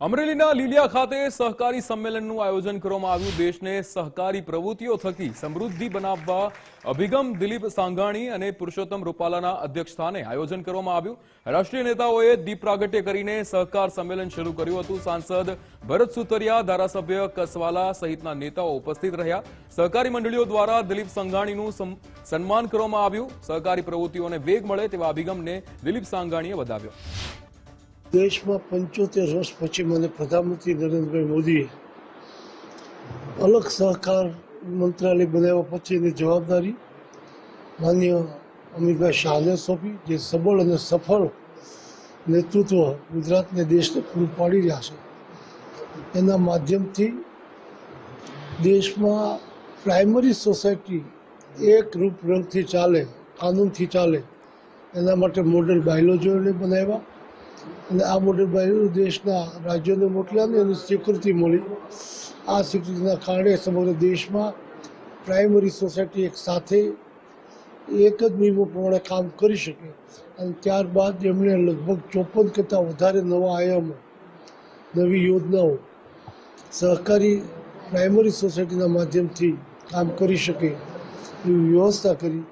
અમરેલીના લીલિયા ખાતે સહકારી સંમેલનનું આયોજન કરવામાં આવ્યું. દેશને સહકારી પ્રવૃત્તિઓ થકી સમૃદ્ધિ બનાવવા અભિગમ દિલીપ સાંઘાણી અને પુરુષોત્તમ રૂપાલાના અધ્યક્ષસ્થાને આયોજન કરવામાં આવ્યું. રાષ્ટ્રીય નેતાઓએ દીપ પ્રાગટ્ય કરીને સહકાર સંમેલન શરૂ કર્યું હતું. સાંસદ ભરત સુતરિયા ધારાસભ્ય કસવાલા સહિતના નેતાઓ ઉપસ્થિત રહ્યા. સહકારી મંડળીઓ દ્વારા દિલીપ સંઘાણીનું સન્માન કરવામાં આવ્યું. સહકારી પ્રવૃત્તિઓને વેગ મળે તેવા અભિગમને દિલીપ સાંઘાણીએ વધાવ્યો. દેશમાં પંચોતેર વર્ષ પછી મને પ્રધાનમંત્રી નરેન્દ્રભાઈ મોદીએ અલગ સહકાર મંત્રાલય બનાવ્યા પછીની જવાબદારી માન્ય અમિતભાઈ શાહને સોંપી, જે સબળ અને સફળ નેતૃત્વ ગુજરાતને દેશને પૂરું પાડી રહ્યા છે. એના માધ્યમથી દેશમાં પ્રાઇમરી સોસાયટી એક રૂપ રંગથી ચાલે, કાનૂનથી ચાલે, એના માટે મોડેલ બાયોલોજીઓને બનાવ્યા. અને આ મોડેલ બાયો દેશના રાજ્યોને મોકલ્યા ને એની સ્વીકૃતિ મળી. આ સ્વીકૃતિના કારણે સમગ્ર દેશમાં પ્રાઇમરી સોસાયટી એક સાથે એક જ નિયમો પ્રમાણે કામ કરી શકે. અને ત્યારબાદ એમણે લગભગ ચોપન કરતાં વધારે નવા આયામો, નવી યોજનાઓ સહકારી પ્રાઇમરી સોસાયટીના માધ્યમથી કામ કરી શકે એવી વ્યવસ્થા કરી.